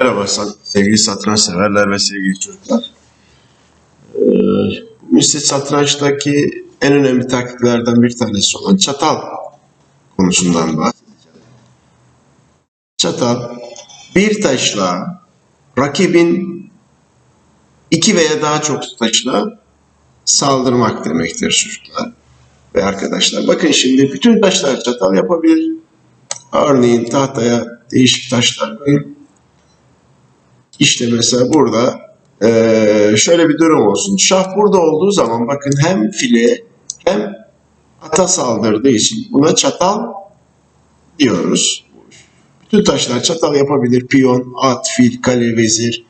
Merhaba sevgili satranç severler ve sevgili çocuklar. Ee, bugün size satrançtaki en önemli taktiklerden bir tanesi olan çatal konusundan bahsedeceğim. Çatal bir taşla rakibin iki veya daha çok taşla saldırmak demektir çocuklar ve arkadaşlar. Bakın şimdi bütün taşlar çatal yapabilir. Örneğin tahtaya değişik taşlar koyun. İşte mesela burada eee, şöyle bir durum olsun. Şah burada olduğu zaman bakın hem file hem ata saldırdığı için buna çatal diyoruz. Bütün taşlar çatal yapabilir. Piyon, at, fil, kale, vezir,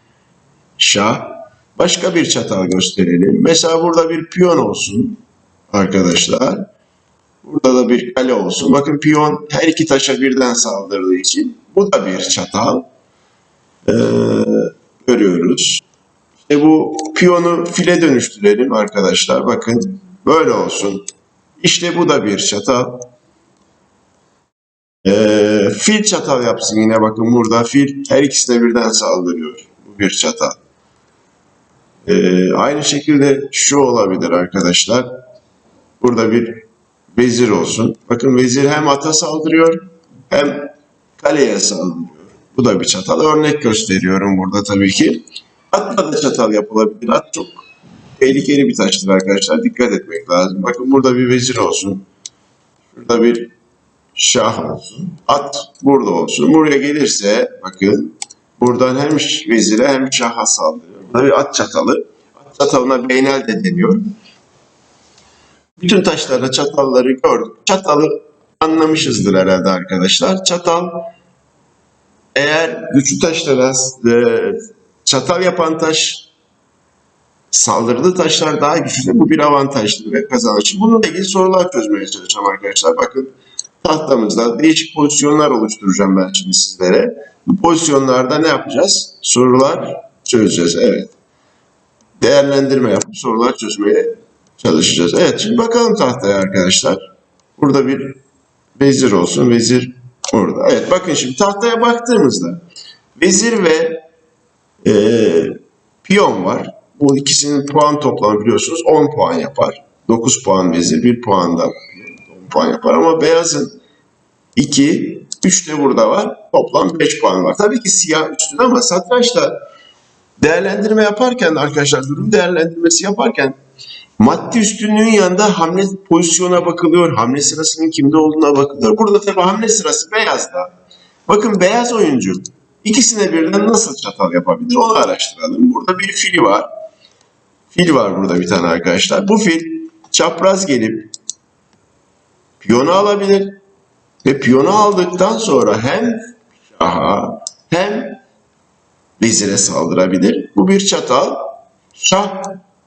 şah. Başka bir çatal gösterelim. Mesela burada bir piyon olsun arkadaşlar. Burada da bir kale olsun. Bakın piyon her iki taşa birden saldırdığı için bu da bir çatal. Ee, görüyoruz. İşte bu piyonu file dönüştürelim arkadaşlar. Bakın böyle olsun. İşte bu da bir çatal. Ee, fil çatal yapsın yine bakın burada fil her ikisine birden saldırıyor. Bu bir çatal. Ee, aynı şekilde şu olabilir arkadaşlar. Burada bir vezir olsun. Bakın vezir hem ata saldırıyor hem kaleye saldırıyor. Bu da bir çatal. Örnek gösteriyorum burada tabii ki. Atla da çatal yapılabilir. At çok tehlikeli bir taştır arkadaşlar. Dikkat etmek lazım. Bakın burada bir vezir olsun. Şurada bir şah olsun. At burada olsun. Buraya gelirse bakın buradan hem vezire hem şaha saldırıyor. Burada bir at çatalı. At çatalına beynel de deniyor. Bütün taşlarda çatalları gördük. Çatalı anlamışızdır herhalde arkadaşlar. Çatal eğer güçlü taşlara e, çatal yapan taş saldırdığı taşlar daha güçlüyse bu bir avantajdır ve kazanır. Bununla ilgili sorular çözmeye çalışacağım arkadaşlar. Bakın tahtamızda değişik pozisyonlar oluşturacağım ben şimdi sizlere. Bu pozisyonlarda ne yapacağız? Sorular çözeceğiz. Evet. Değerlendirme yapıp sorular çözmeye çalışacağız. Evet şimdi bakalım tahtaya arkadaşlar. Burada bir vezir olsun. Vezir orada. Evet bakın şimdi tahtaya baktığımızda vezir ve e, piyon var. Bu ikisinin puan toplamı biliyorsunuz 10 puan yapar. 9 puan vezir, 1 puan da 10 puan yapar ama beyazın 2, 3 de burada var. Toplam 5 puan var. Tabii ki siyah üstün ama satrançta değerlendirme yaparken arkadaşlar durum değerlendirmesi yaparken Maddi üstünlüğün yanında hamle pozisyona bakılıyor. Hamle sırasının kimde olduğuna bakılıyor. Burada tabii hamle sırası beyazda. Bakın beyaz oyuncu ikisine birden nasıl çatal yapabilir onu araştıralım. Burada bir fili var. Fil var burada bir tane arkadaşlar. Bu fil çapraz gelip piyonu alabilir. Ve piyonu aldıktan sonra hem şaha hem vezire saldırabilir. Bu bir çatal. Şah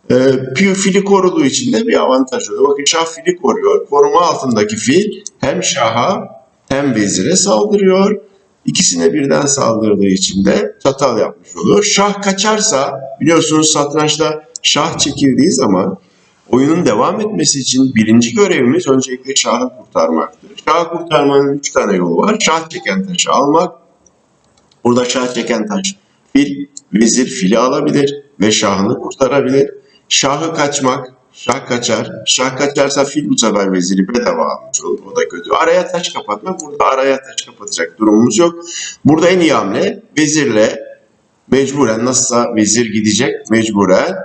e, fili koruduğu için de bir avantaj oluyor. Bakın şah fili koruyor. Koruma altındaki fil hem şaha hem vezire saldırıyor. İkisine birden saldırdığı için de çatal yapmış oluyor. Şah kaçarsa biliyorsunuz satrançta şah çekildiği zaman oyunun devam etmesi için birinci görevimiz öncelikle şahı kurtarmaktır. Şahı kurtarmanın üç tane yolu var. Şah çeken taşı almak. Burada şah çeken taş fil, vezir fili alabilir ve şahını kurtarabilir. Şahı kaçmak, şah kaçar. Şah kaçarsa fil bu sefer veziri bedava almış olur. O da kötü. Araya taş kapatmak. Burada araya taş kapatacak durumumuz yok. Burada en iyi hamle vezirle mecburen nasılsa vezir gidecek mecburen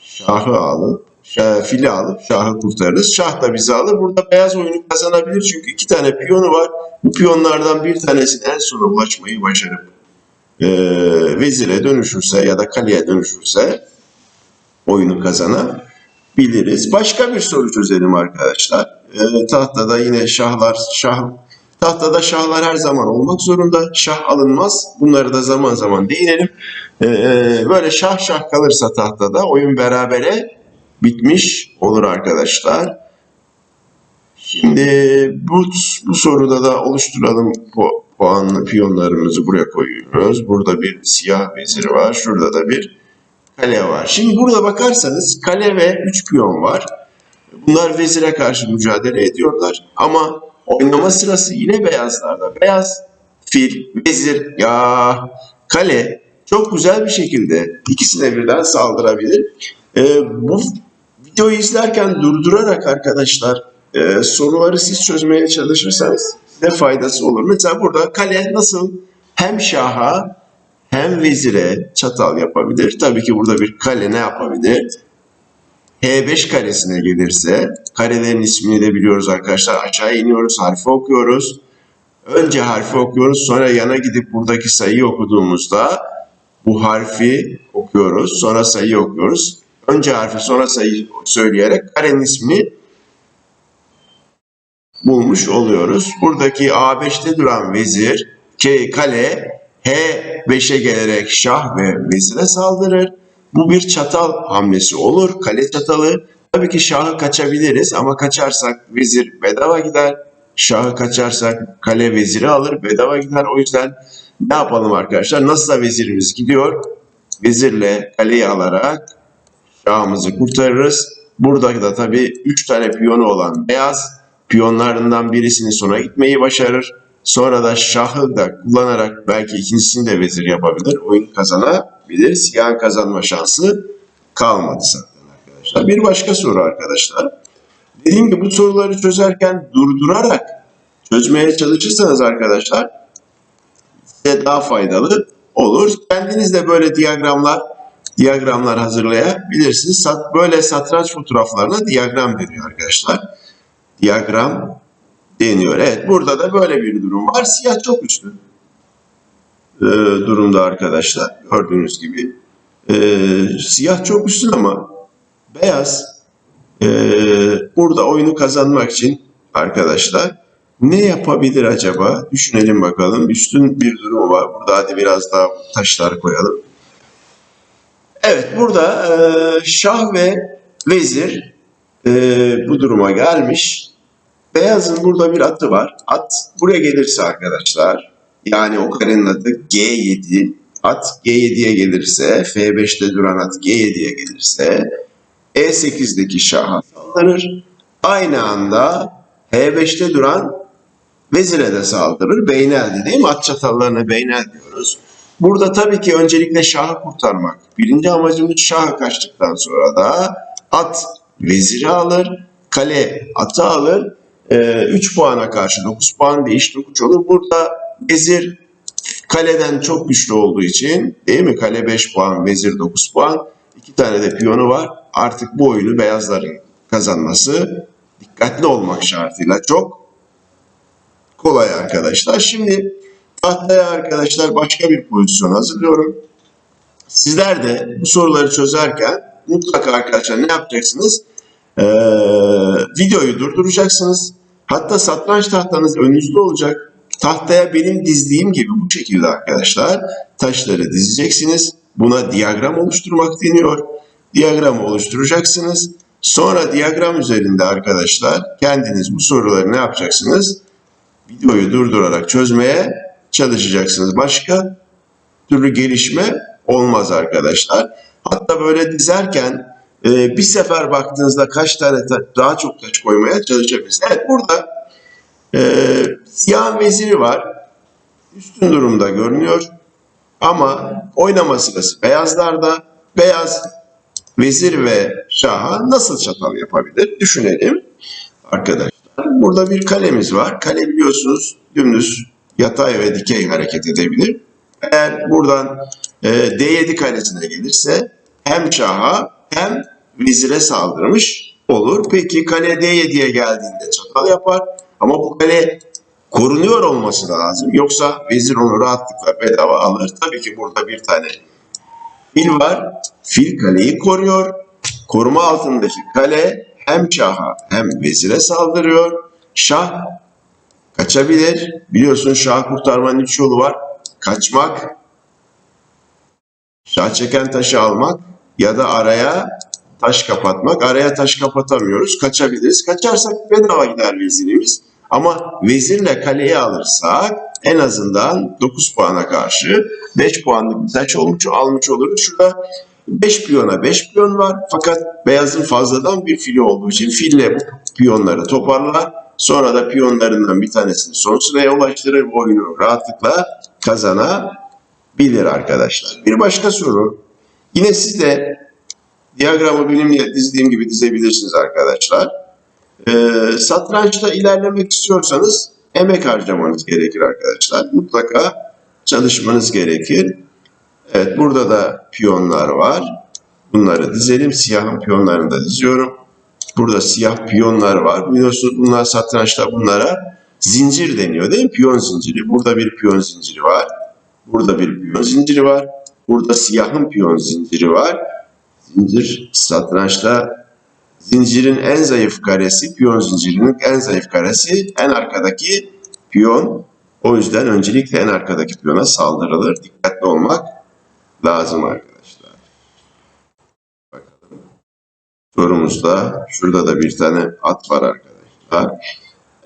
şahı alıp şah, fili alıp şahı kurtarırız. Şah da bizi alır. Burada beyaz oyunu kazanabilir. Çünkü iki tane piyonu var. Bu piyonlardan bir tanesinin en sona ulaşmayı başarıp e, vezire dönüşürse ya da kaleye dönüşürse oyunu kazanabiliriz. Başka bir soru çözelim arkadaşlar. E, tahtada yine şahlar, şah tahtada şahlar her zaman olmak zorunda. Şah alınmaz. Bunları da zaman zaman değinelim. E, böyle şah şah kalırsa tahtada oyun berabere bitmiş olur arkadaşlar. Şimdi bu, bu soruda da oluşturalım bu puanlı piyonlarımızı buraya koyuyoruz. Burada bir siyah vezir var. Şurada da bir kale var. Şimdi burada bakarsanız kale ve 3 piyon var. Bunlar vezire karşı mücadele ediyorlar. Ama oynama sırası yine beyazlarda. Beyaz, fil, vezir. Ya kale çok güzel bir şekilde ikisine birden saldırabilir. Ee, bu videoyu izlerken durdurarak arkadaşlar e, soruları siz çözmeye çalışırsanız size faydası olur. Mesela burada kale nasıl hem şaha hem vezire çatal yapabilir. Tabii ki burada bir kale ne yapabilir? H5 karesine gelirse karelerin ismini de biliyoruz arkadaşlar. Aşağı iniyoruz, harfi okuyoruz. Önce harfi okuyoruz, sonra yana gidip buradaki sayıyı okuduğumuzda bu harfi okuyoruz, sonra sayıyı okuyoruz. Önce harfi sonra sayıyı söyleyerek karenin ismini bulmuş oluyoruz. Buradaki A5'te duran vezir, K kale H5'e gelerek şah ve vezire saldırır. Bu bir çatal hamlesi olur. Kale çatalı. Tabii ki şahı kaçabiliriz ama kaçarsak vezir bedava gider. Şahı kaçarsak kale veziri alır bedava gider. O yüzden ne yapalım arkadaşlar? Nasılsa vezirimiz gidiyor. Vezirle kaleyi alarak şahımızı kurtarırız. Burada da tabii 3 tane piyonu olan beyaz piyonlarından birisini sona gitmeyi başarır. Sonra da şahı da kullanarak belki ikincisini de vezir yapabilir. Oyun kazanabilir. Siyah kazanma şansı kalmadı zaten arkadaşlar. Bir başka soru arkadaşlar. Dediğim gibi bu soruları çözerken durdurarak çözmeye çalışırsanız arkadaşlar size daha faydalı olur. Kendiniz de böyle diyagramlar diyagramlar hazırlayabilirsiniz. Böyle satranç fotoğraflarına diyagram deniyor arkadaşlar. Diyagram deniyor. Evet burada da böyle bir durum var. Siyah çok üstü e, durumda arkadaşlar. Gördüğünüz gibi. E, siyah çok üstün ama beyaz e, burada oyunu kazanmak için arkadaşlar ne yapabilir acaba? Düşünelim bakalım. Üstün bir durum var. Burada hadi biraz daha taşlar koyalım. Evet burada e, şah ve vezir e, bu duruma gelmiş. Beyazın burada bir atı var. At buraya gelirse arkadaşlar yani o karenin adı G7. At G7'ye gelirse F5'te duran at G7'ye gelirse E8'deki şaha saldırır. Aynı anda H5'te duran vezire de saldırır. Beyneldi değil mi? At çatallarına beynel diyoruz. Burada tabii ki öncelikle şahı kurtarmak. Birinci amacımız şaha kaçtıktan sonra da at veziri alır, kale atı alır. 3 puana karşı 9 puan değiş tokuç olur. Burada vezir kaleden çok güçlü olduğu için değil mi? Kale 5 puan, vezir 9 puan. İki tane de piyonu var. Artık bu oyunu beyazların kazanması dikkatli olmak şartıyla çok kolay arkadaşlar. Şimdi tahtaya arkadaşlar başka bir pozisyon hazırlıyorum. Sizler de bu soruları çözerken mutlaka arkadaşlar ne yapacaksınız? Ee, videoyu durduracaksınız. Hatta satranç tahtanız önünüzde olacak. Tahtaya benim dizdiğim gibi bu şekilde arkadaşlar taşları dizeceksiniz. Buna diyagram oluşturmak deniyor. Diyagram oluşturacaksınız. Sonra diyagram üzerinde arkadaşlar kendiniz bu soruları ne yapacaksınız? Videoyu durdurarak çözmeye çalışacaksınız. Başka türlü gelişme olmaz arkadaşlar. Hatta böyle dizerken e, bir sefer baktığınızda kaç tane ta- daha çok taş koymaya çalışabilirsiniz. Evet burada e, siyah veziri var. Üstün durumda görünüyor. Ama oynama sırası beyazlarda. Beyaz vezir ve şaha nasıl çatal yapabilir? Düşünelim arkadaşlar. Burada bir kalemiz var. Kale biliyorsunuz dümdüz yatay ve dikey hareket edebilir. Eğer buradan e, D7 karesine gelirse hem şaha hem vezire saldırmış olur. Peki kale D7'ye geldiğinde çatal yapar. Ama bu kale korunuyor olması lazım. Yoksa vezir onu rahatlıkla bedava alır. Tabii ki burada bir tane fil var. Fil kaleyi koruyor. Koruma altındaki kale hem şaha hem vezire saldırıyor. Şah kaçabilir. Biliyorsun şah kurtarmanın üç yolu var. Kaçmak, şah çeken taşı almak ya da araya taş kapatmak. Araya taş kapatamıyoruz. Kaçabiliriz. Kaçarsak bedava gider vezirimiz. Ama vezirle kaleyi alırsak en azından 9 puana karşı 5 puanlık bir taş olmuş, almış oluruz. Şurada 5 piyona 5 piyon var. Fakat beyazın fazladan bir fili olduğu için fille bu piyonları toparlar. Sonra da piyonlarından bir tanesini son sıraya ulaştırır. Bu oyunu rahatlıkla kazanabilir bilir arkadaşlar. Bir başka soru. Yine siz de diyagramı benimle dizdiğim gibi dizebilirsiniz arkadaşlar. Ee, satrançta ilerlemek istiyorsanız emek harcamanız gerekir arkadaşlar. Mutlaka çalışmanız gerekir. Evet burada da piyonlar var. Bunları dizelim. Siyahın piyonlarını da diziyorum. Burada siyah piyonlar var. Biliyorsunuz bunlar satrançta bunlara zincir deniyor değil mi? Piyon zinciri. Burada bir piyon zinciri var. Burada bir piyon zinciri var. Burada siyahın piyon zinciri var. Zincir satrançta zincirin en zayıf karesi, piyon zincirinin en zayıf karesi en arkadaki piyon. O yüzden öncelikle en arkadaki piyona saldırılır. Dikkatli olmak lazım arkadaşlar. Bakalım. Sorumuzda şurada da bir tane at var arkadaşlar.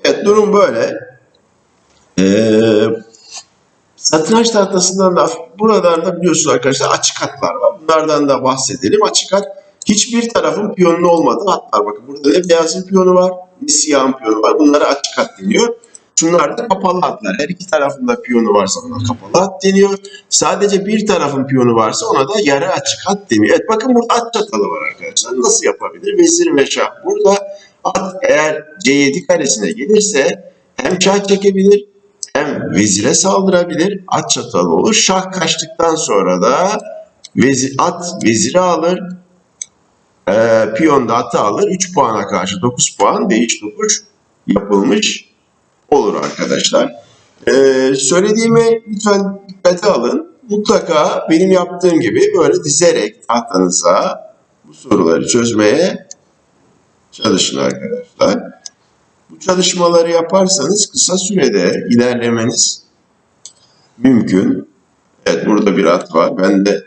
Evet durum böyle. Ee, satranç tahtasından da buradan da biliyorsunuz arkadaşlar açık hatlar var. Bunlardan da bahsedelim. Açık hat hiçbir tarafın piyonlu olmadığı hatlar. Bakın burada ne beyazın piyonu var ne siyahın piyonu var. Bunlara açık hat deniyor. Şunlar da kapalı hatlar. Her iki tarafında piyonu varsa ona kapalı hat deniyor. Sadece bir tarafın piyonu varsa ona da yarı açık hat deniyor. Evet bakın burada at çatalı var arkadaşlar. Nasıl yapabilir? Vezir ve şah. Burada at eğer C7 karesine gelirse hem şah çekebilir hem vezire saldırabilir. At çatalı olur. Şah kaçtıktan sonra da vezir, at veziri alır. Ee, piyon da atı alır. 3 puana karşı 9 puan değiş tokuş yapılmış olur arkadaşlar. Ee, söylediğimi lütfen dikkate alın. Mutlaka benim yaptığım gibi böyle dizerek tahtanıza bu soruları çözmeye çalışın arkadaşlar. Bu çalışmaları yaparsanız kısa sürede ilerlemeniz mümkün. Evet burada bir at var. Ben de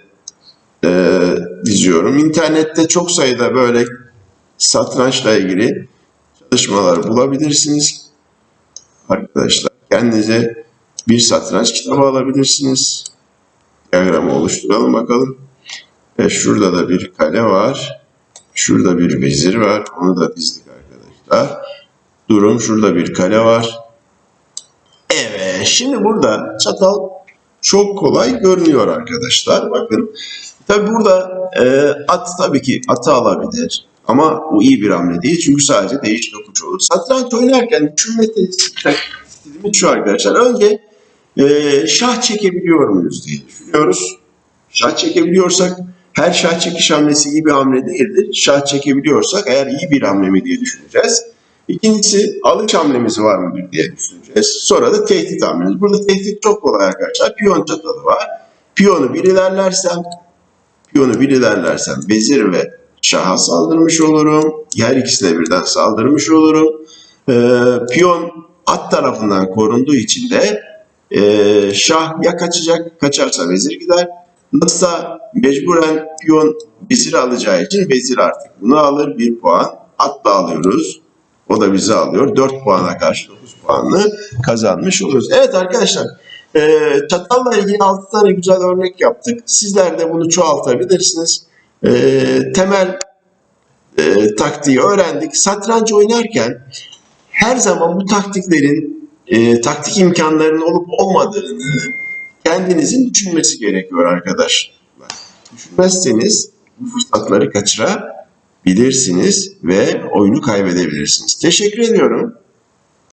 e, diziyorum. İnternette çok sayıda böyle satrançla ilgili çalışmalar bulabilirsiniz. Arkadaşlar kendinize bir satranç kitabı alabilirsiniz. Diyagramı oluşturalım bakalım. Ve şurada da bir kale var. Şurada bir vezir var. Onu da dizdik arkadaşlar. Durum şurada bir kale var. Evet şimdi burada çatal çok kolay görünüyor arkadaşlar. Bakın tabi burada e, at tabii ki atı alabilir. Ama bu iyi bir hamle değil çünkü sadece değiş dokuş olur. Satranç oynarken düşünme stilimiz şu arkadaşlar. Önce e, şah çekebiliyor muyuz diye düşünüyoruz. Şah çekebiliyorsak her şah çekiş hamlesi iyi bir hamle değildir. Şah çekebiliyorsak eğer iyi bir hamle mi diye düşüneceğiz. İkincisi alış hamlemiz var mıdır diye düşüneceğiz. Sonra da tehdit hamlemiz. Burada tehdit çok kolay arkadaşlar. Piyon çatalı var. Piyonu bir ilerlersem, piyonu bir ilerlersem vezir ve şaha saldırmış olurum. Her ikisine birden saldırmış olurum. Ee, piyon at tarafından korunduğu için de e, şah ya kaçacak, kaçarsa vezir gider. Nasılsa mecburen piyon vezir alacağı için vezir artık bunu alır. Bir puan. At da alıyoruz. O da bizi alıyor. 4 puana karşı 9 puanlı kazanmış oluyoruz. Evet arkadaşlar e, çatalla ilgili 6 tane güzel örnek yaptık. Sizler de bunu çoğaltabilirsiniz. E, temel e, taktiği öğrendik. Satranç oynarken her zaman bu taktiklerin e, taktik imkanlarının olup olmadığını kendinizin düşünmesi gerekiyor arkadaşlar. Düşünmezseniz bu fırsatları kaçırabilirsiniz ve oyunu kaybedebilirsiniz. Teşekkür ediyorum.